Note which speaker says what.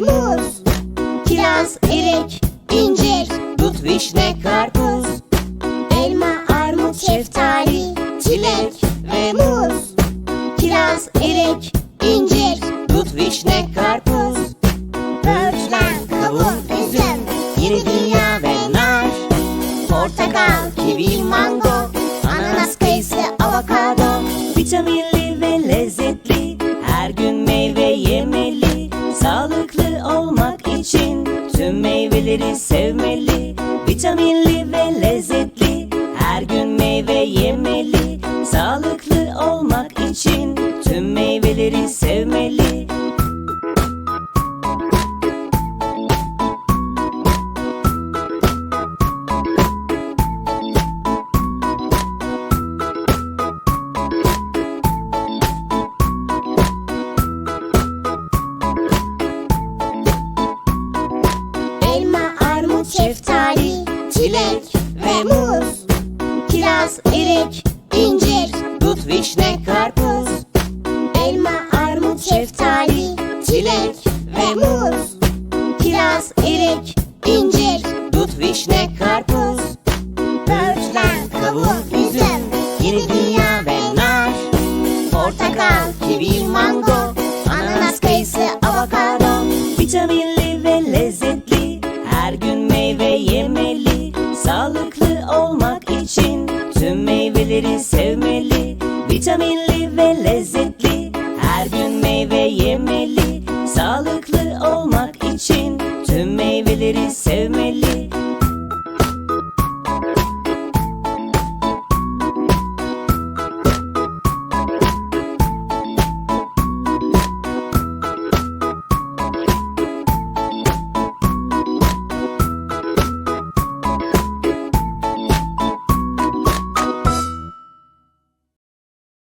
Speaker 1: muz Kiraz, erik, incir Dut, vişne, karpuz. Elma, armut, şeftali Çilek ve muz. Kiraz, erik, incir Dut, vişne, karpuz. Böğürtlen, kavun, üzüm Yeni dünya ve nar. Portakal, kivi, mango Ananas, kayısı, avokado.
Speaker 2: Vitamin Vitaminli ve lezzetli Her gün meyve yemeli. Sağlıklı olmak için Tüm meyveleri sevmeli.
Speaker 1: Elma, armut, şeftali, çilek ve muz Kiraz, erik, incir, dut, vişne, karpuz Elma, armut, şeftali, çilek ve muz Kiraz, erik, incir, dut, vişne, karpuz. Böğürtlen, kavun, üzüm, yeni dünya ve nar Portakal, kivi, mango,
Speaker 2: Tüm meyveleri sevmeli Vitaminli ve lezzetli. Her gün meyve yemeli Sağlıklı olmak için Tüm meyveleri sevmeli